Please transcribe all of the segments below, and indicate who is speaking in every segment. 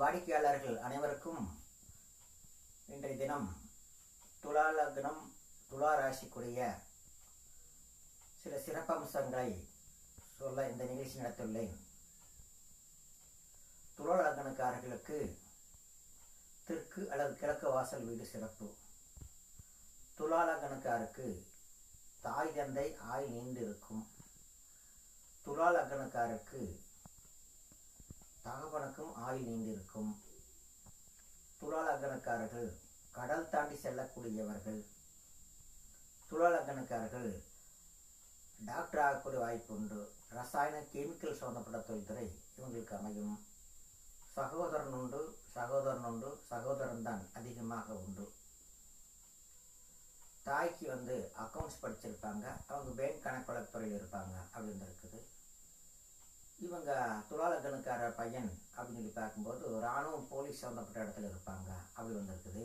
Speaker 1: வாடிக்கையாளர்கள் அனைவருக்கும் இன்றைய தினம் துலா லக்னம் துலா ராசிக்குரிய சில சிறப்பம்சங்களை சொல்ல இந்த நிகழ்ச்சி நடத்தியுள்ளேன். துலா லக்னக்காரர்களுக்கு தெற்கு அல்லது கிழக்கு வாசல் வீடு சிறப்பு. துலா லக்னக்காருக்கு தாய் தந்தை ஆய் நீண்டு இருக்கும் துலா லக்னக்காருக்கு தகவனுக்கும் ஆயுள் நீண்டிருக்கும் துலாலக்கணக்காரர்கள் கடல் தாண்டி செல்லக்கூடியவர்கள். துலாலக்கணக்காரர்கள் டாக்டர் ஆகக்கூடிய வாய்ப்பு உண்டு ரசாயன கெமிக்கல் சம்பந்தப்பட்ட தொழில்துறை இவங்களுக்கு அமையும். சகோதரன் உண்டு சகோதரன் உண்டு சகோதரன் தான் அதிகமாக உண்டு. தாய்க்கு வந்து அக்கௌண்ட்ஸ் படிச்சிருப்பாங்க. அவங்க பேங்க் கணக்கு வழக்குத்துறையில் இருப்பாங்க. அப்படின்னு இருக்கு இவங்க துலாலக்கணுக்கார பையன் அப்படின்னு சொல்லி பார்க்கும்போது ராணுவம் போலீஸ் சம்மந்தப்பட்ட இடத்துல இருப்பாங்க. அப்படி வந்திருக்குது.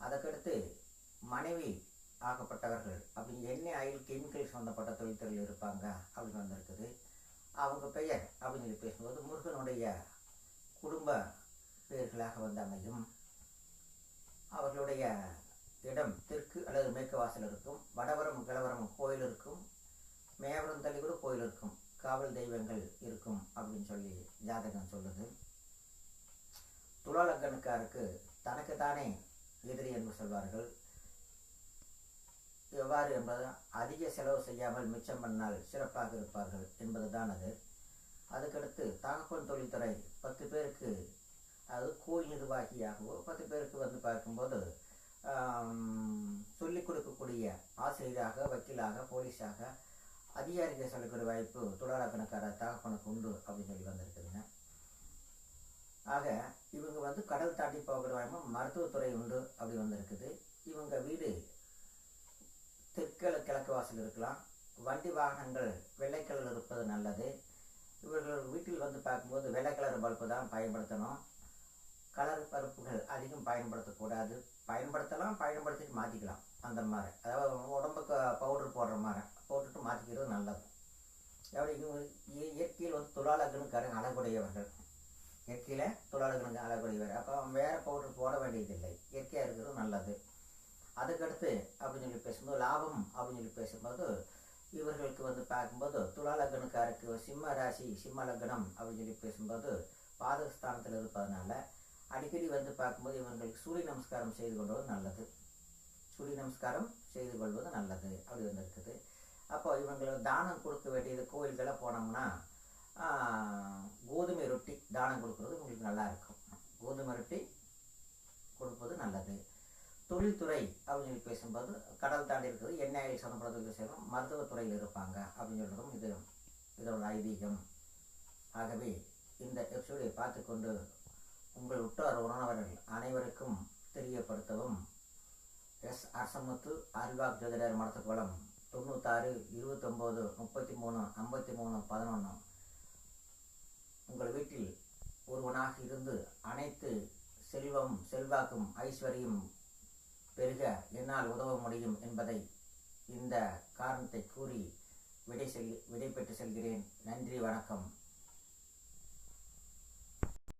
Speaker 1: அதற்கடுத்து மனைவி ஆகப்பட்டவர்கள் அப்படின்னு எண்ணெய் ஆயில் கெமிக்கல் சம்மந்தப்பட்ட தொழில்துறையில் இருப்பாங்க அப்படின்னு வந்திருக்குது. அவங்க பெயர் அப்படின்னு சொல்லி பேசும்போது முருகனுடைய குடும்ப பெயர்களாக வந்து அமையும். அவர்களுடைய இடம் தெற்கு அல்லது மேற்கு வாசல் இருக்கும். வடவரம் கிழவரம் சொல்லி ஜாதகம் சொல்லுது. துளாலக்கணக்காருக்கு தனக்கு தானே எதிரி என்று சொல்வார்கள். எவ்வாறு என்பது அதிக செலவு செய்யாமல் மிச்சம் பண்ணால் சிறப்பாக இருப்பார்கள் என்பதுதான் அது. அதுக்கடுத்து தகப்பன் தொழில்துறை பத்து பேருக்கு அது கோயில் நிர்வாகியாகவோ பத்து பேருக்கு வந்து பார்க்கும்போது சொல்லிக் கொடுக்கக்கூடிய ஆசிரியராக வக்கீலாக போலீஸாக அதிகாரிகள் சொல்லக்கூடிய வாய்ப்பு துளாலக்கணக்கார தகப்பனுக்கு உண்டு அப்படின்னு சொல்லி வந்திருக்குதுங்க ஆக இவங்க வந்து கடல் தாண்டி போகிற வாய்ப்பு மருத்துவத்துறை உண்டு அப்படி வந்திருக்குது. இவங்க வீடு தெற்கிழ கிழக்கு வாசல் இருக்கலாம். வண்டி வாகனங்கள் வெள்ளை கலர் இருப்பது நல்லது. இவர்கள் வீட்டில் வந்து பார்க்கும்போது வெள்ளை கலர் பல்பு தான் பயன்படுத்தணும். கலர் பருப்புகள் அதிகம் பயன்படுத்தக்கூடாது. பயன்படுத்தலாம் பயன்படுத்திட்டு மாற்றிக்கலாம் அந்த மாதிரி. அதாவது உடம்புக்கு பவுடர் போடுற மாதிரி. மாற்றிக்கிறது நல்லது. எப்படி இயற்கையில் வந்து துளாலகனுக்காரங்க அழகுடையவர்கள். இயற்கையில் துளாலகனுக்கு அழகுடையவர். அப்போ வேறு பவுடர் போட வேண்டியதில்லை. இயற்கையாக இருக்கிறது நல்லது. அதுக்கடுத்து அப்படின்னு சொல்லி பேசும்போது லாபம் அப்படின்னு சொல்லி பேசும்போது இவர்களுக்கு வந்து பார்க்கும்போது துளாலகனுக்காருக்கு சிம்ம ராசி சிம்ம லக்னம் அப்படின்னு சொல்லி பேசும்போது பாதகஸ்தானத்தில் இருப்பதனால அடிக்கடி வந்து பார்க்கும்போது இவர்களுக்கு சூரிய நமஸ்காரம் செய்து கொள்வது நல்லது. சூரிய நமஸ்காரம் செய்து கொள்வது நல்லது. அப்படி வந்து இருக்குது. அப்போ இவங்களுக்கு தானம் கொடுக்க வேண்டியது கோயில்களை போனோம்னா கோதுமை ரொட்டி தானம் கொடுக்கறது உங்களுக்கு நல்லா இருக்கும். கோதுமை ரொட்டி கொடுப்பது நல்லது. தொழில்துறை அப்படின்னு சொல்லி பேசும்போது கடல் தாண்டி இருக்கிறது எண்ணெய் சம்மந்தப்பட்ட செய்யணும் மருத்துவத்துறையில் இருப்பாங்க அப்படின்னு சொல்கிறதும் இது இதோட ஐதீகம். ஆகவே இந்த எபிசோடை பார்த்து கொண்டு உங்கள் உற்றார் உணவர்கள் அனைவருக்கும் தெரியப்படுத்தவும் எஸ் அரசமுத்து அறிவாக் ஜோதிடர் மடத்துக்குளம் தொண்ணூத்தாறு இருபத்தொம்போது முப்பத்தி மூணு ஐம்பத்தி மூணு பதினொன்று உங்கள் வீட்டில் ஒருவனாக இருந்து அனைத்து செல்வம் செல்வாக்கும் ஐஸ்வர்யம் பெருக என்னால் உதவ முடியும் என்பதை இந்த காரணத்தை கூறி விடை செல் விடை பெற்று செல்கிறேன். நன்றி வணக்கம்.